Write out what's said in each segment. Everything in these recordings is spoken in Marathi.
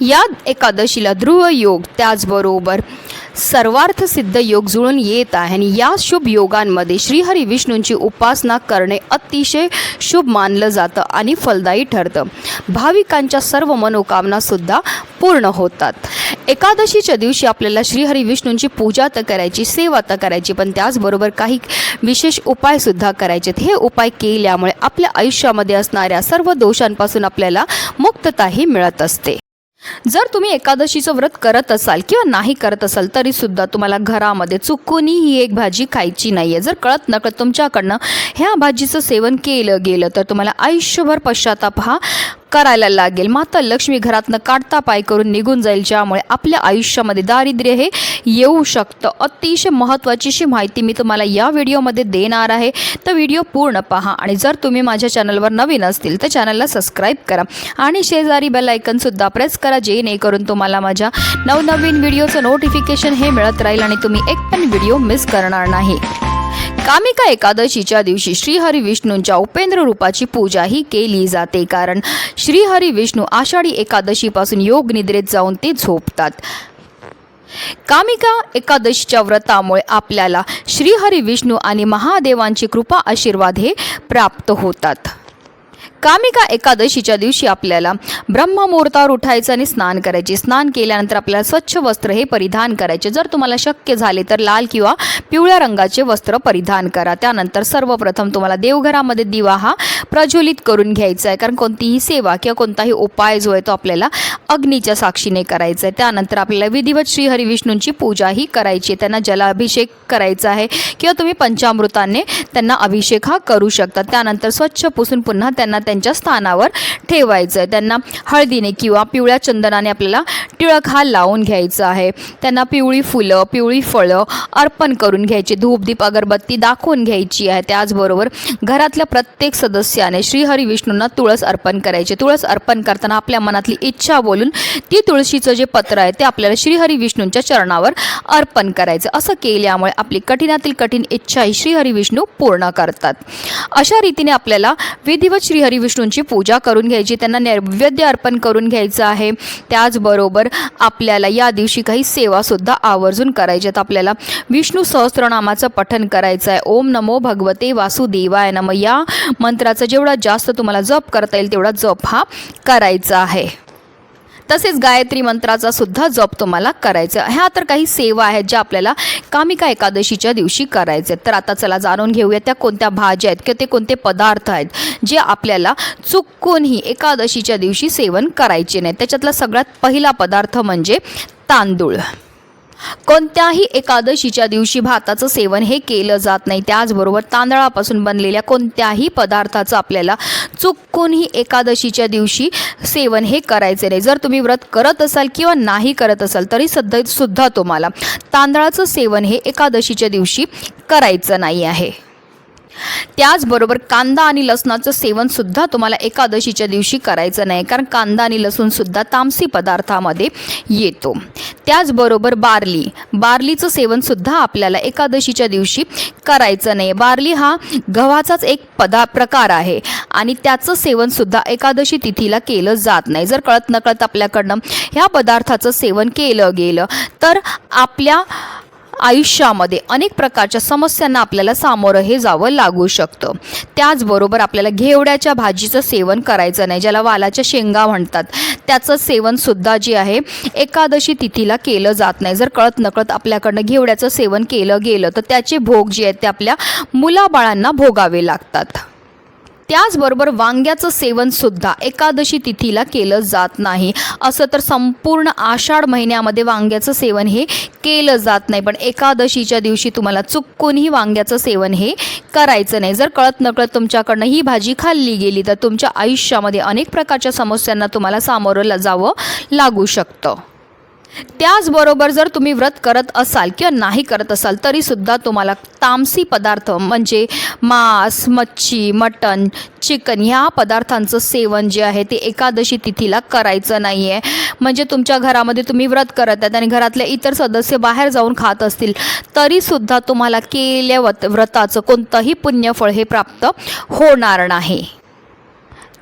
या एकादशीला ध्रुव योग त्याचबरोबर सर्वार्थ सिद्ध योग जुळून येत आहे. आणि या शुभ योगांमध्ये श्रीहरी विष्णूंची उपासना करणे अतिशय शुभ मानलं जातं आणि फलदायी ठरतं. भाविकांच्या सर्व मनोकामनासुद्धा पूर्ण होतात. एकादशीच्या दिवशी आपल्याला श्रीहरी विष्णूंची पूजा तर करायची सेवा तर करायची पण त्याचबरोबर काही विशेष उपायसुद्धा करायचे हे उपाय केल्यामुळे आपल्या आयुष्यामध्ये असणाऱ्या सर्व दोषांपासून आपल्याला मुक्तताही मिळत असते. जर तुम्ही एकादशीचं व्रत करत असाल किंवा नाही करत असाल तरी सुद्धा तुम्हाला घरामध्ये चुकूनही ही एक भाजी खायची नाही आहे जर कळत नकळत तुमच्याकडनं ह्या भाजीचं सेवन केलं गेलं तर तुम्हाला आयुष्यभर पश्चाताप हा करायला लागेल. माता लक्ष्मी घरातनं काढता पाय करून निघून जाईल ज्यामुळे आपल्या आयुष्यामध्ये दारिद्र्य हे येऊ शकतं. अतिशय महत्त्वाची अशी माहिती मी तुम्हाला या व्हिडिओमध्ये देणार आहे. तर व्हिडिओ पूर्ण पहा आणि जर तुम्ही माझ्या चॅनलवर नवीन असतील तर चॅनलला सबस्क्राईब करा आणि शेजारी बेल आयकनसुद्धा प्रेस करा जेणेकरून तुम्हाला माझ्या नवनवीन व्हिडिओचं नोटिफिकेशन हे मिळत राहील आणि तुम्ही एक पण व्हिडिओ मिस करणार नाही. कामिका एकादशीच्या दिवशी श्रीहरी विष्णूंच्या उपेंद्र रूपाची पूजा ही केली जाते. कारण श्रीहरी विष्णू आषाढी एकादशीपासून योग निद्रेत जाऊन ते झोपतात. कामिका एकादशीच्या व्रतामुळे आपल्याला श्रीहरी विष्णू आणि महादेवांची कृपा आशीर्वाद हे प्राप्त होतात. कामिका एकादशीच्या दिवशी आपल्याला ब्रह्ममुहूर्तावर उठायचं आणि स्नान करायचे. स्नान केल्यानंतर आपल्याला स्वच्छ वस्त्र हे परिधान करायचे. जर तुम्हाला शक्य झाले तर लाल किंवा पिवळ्या रंगाचे वस्त्र परिधान करा. त्यानंतर सर्वप्रथम तुम्हाला देवघरामध्ये दिवा हा प्रज्वलित करून घ्यायचा आहे. कारण कोणतीही सेवा किंवा कोणताही उपाय जो आहे तो आपल्याला अग्नीच्या साक्षीने करायचा आहे. त्यानंतर आपल्याला विधिवत श्रीहरिविष्णूंची पूजाही करायची आहे. त्यांना जलाभिषेक करायचा आहे किंवा तुम्ही पंचामृताने त्यांना अभिषेक हा करू शकता. त्यानंतर स्वच्छ पुसून पुन्हा त्यांना त्यांच्या स्थानावर ठेवायचं. आहे त्यांना हळदीने किंवा पिवळ्या चंदनाने आपल्याला टिळक हा लावून घ्यायचा आहे. त्यांना पिवळी फुलं पिवळी फळं अर्पण करून घ्यायची. धूपदीप अगरबत्ती दाखवून घ्यायची आहे. त्याचबरोबर घरातल्या प्रत्येक सदस्याने श्रीहरी विष्णूंना तुळस अर्पण करायचे. तुळस अर्पण करताना आपल्या मनातली इच्छा बोलून ती तुळशीचं जे पत्र आहे ते आपल्याला श्रीहरी विष्णूंच्या चरणावर अर्पण करायचं. असं केल्यामुळे आपली कठीणातील कठीण इच्छा ही श्रीहरी विष्णू पूर्ण करतात. अशा रीतीने आपल्याला विधिवत श्रीहरी विष्णूंची पूजा करून घ्यायची त्यांना नैवेद्य अर्पण करून घ्यायचं आहे. त्याचबरोबर आपल्याला या दिवशी काही सेवासुद्धा आवर्जून करायच्यात आपल्याला विष्णू सहस्त्रनामाचं पठन करायचं आहे. ओम नमो भगवते वासुदेवाय नम. या मंत्राचा जेवढा जास्त तुम्हाला जप करता येईल तेवढा जप हा करायचा आहे. तसेच गायत्री मंत्राचा सुद्धा जप तुम्हाला करायचा ह्या तर काही सेवा आहेत ज्या आपल्याला कामिका एकादशीच्या दिवशी करायचे आहेत. तर आता चला जाणून घेऊया त्या कोणत्या भाज्या आहेत किंवा ते कोणते पदार्थ आहेत जे आपल्याला चुकूनही एकादशीच्या दिवशी सेवन करायचे नाही. त्याच्यातला सगळ्यात पहिला पदार्थ म्हणजे तांदूळ. कोणत्याही एकादशीच्या दिवशी भाताचं सेवन हे केलं जात नाही. त्याचबरोबर तांदळापासून बनलेल्या कोणत्याही पदार्थाचं आपल्याला चुकूनही एकादशीच्या दिवशी सेवन हे करायचे नाही. जर तुम्ही व्रत करत असाल किंवा नाही करत असाल तरी सध्या सुद्धा तुम्हाला तांदळाचं सेवन हे एकादशीच्या दिवशी करायचं नाही आहे. त्याचबरोबर कांदा आणि लसणाचं सेवनसुद्धा तुम्हाला एकादशीच्या दिवशी करायचं नाही कारण कांदा आणि लसूणसुद्धा तामसी पदार्थामध्ये येतो. त्याचबरोबर बार्ली बार्लीचं सेवनसुद्धा आपल्याला एकादशीच्या दिवशी करायचं नाही. बार्ली हा गव्हाचाच एक पदा प्रकार आहे आणि त्याचं सेवनसुद्धा एकादशी तिथीला केलं जात नाही. जर कळत नकळत आपल्याकडनं ह्या पदार्थाचं सेवन केलं गेलं तर आपल्या आयुष्यामध्ये अनेक प्रकारच्या समस्यांना आपल्याला सामोरं हे जावं लागू शकतं. त्याचबरोबर आपल्याला घेवड्याच्या भाजीचं सेवन करायचं नाही ज्याला वालाच्या शेंगा म्हणतात. त्याचं सेवनसुद्धा जे आहे एकादशी तिथीला केलं जात नाही. जर कळत नकळत आपल्याकडनं घेवड्याचं सेवन केलं गेलं तर त्याचे भोग जे आहेत ते आपल्या मुलाबाळांना भोगावे लागतात. त्याचबरोबर वांग्याचं सेवनसुद्धा एकादशी तिथीला केलं जात नाही. असं तर संपूर्ण आषाढ महिन्यामध्ये वांग्याचं सेवन हे केलं जात नाही. पण एकादशीच्या दिवशी तुम्हाला चुकूनही वांग्याचं सेवन हे करायचं नाही. जर कळत नकळत तुमच्याकडनं ही भाजी खाल्ली गेली तर तुमच्या आयुष्यामध्ये अनेक प्रकारच्या समस्यांना तुम्हाला सामोरं जावं लागू शकतं. त्याचबरोबर जर तुम्ही व्रत करत असाल किंवा नाही करत असाल तरीसुद्धा तुम्हाला तामसी पदार्थ म्हणजे मांस मच्छी मटण चिकन ह्या पदार्थांचं सेवन जे आहे ते एकादशी तिथीला करायचं नाही आहे म्हणजे तुमच्या घरामध्ये तुम्ही व्रत करत आहेत आणि घरातले इतर सदस्य बाहेर जाऊन खात असतील तरीसुद्धा तुम्हाला केलेल्या व्रत व्रताचं कोणतंही पुण्यफळ हे प्राप्त होणार नाही.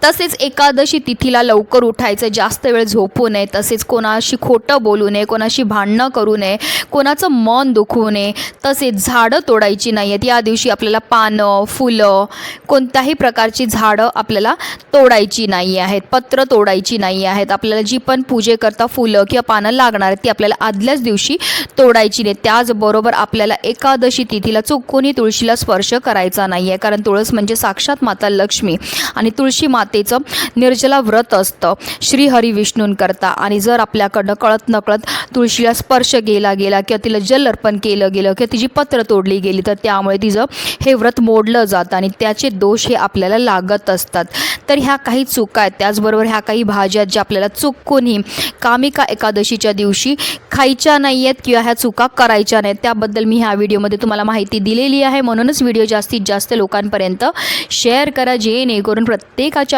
तसेच एकादशी तिथीला लवकर उठायचं जास्त वेळ झोपू नये तसेच कोणाशी खोटं बोलू नये कोणाशी भांडणं करू नये कोणाचं मन दुखवू नये तसेच झाडं तोडायची नाही आहेत या दिवशी आपल्याला पानं फुलं कोणत्याही प्रकारची झाडं आपल्याला तोडायची नाही आहेत पत्र तोडायची नाही आहेत. आपल्याला जी पण पूजेकरता फुलं किंवा पानं लागणार आहेत ती आपल्याला आदल्याच दिवशी तोडायची नाही त्याचबरोबर आपल्याला एकादशी तिथीला चुकूनही तुळशीला स्पर्श करायचा नाही आहे कारण तुळस म्हणजे साक्षात माता लक्ष्मी. आणि तुळशी माता मातेचं निर्जला व्रत असतं. श्री विष्णूंकरता आणि जर आपल्याकडनं कळत नकळत तुळशीला स्पर्श गेला गेला किंवा तिला जल अर्पण केलं गेलं किंवा तिची पत्र तोडली गेली तर त्यामुळे तिचं हे व्रत मोडलं जातं आणि त्याचे दोष हे आपल्याला लागत असतात. तर ह्या काही चुका आहेत. त्याचबरोबर ह्या काही भाज्या आहेत ज्या आपल्याला चुकूनही कामिका एकादशीच्या दिवशी खायच्या नाही आहेत किंवा ह्या चुका करायच्या नाहीत त्याबद्दल मी ह्या व्हिडिओमध्ये तुम्हाला माहिती दिलेली आहे. म्हणूनच व्हिडिओ जास्तीत जास्त लोकांपर्यंत शेअर करा. जेणेकरून प्रत्येकाच्या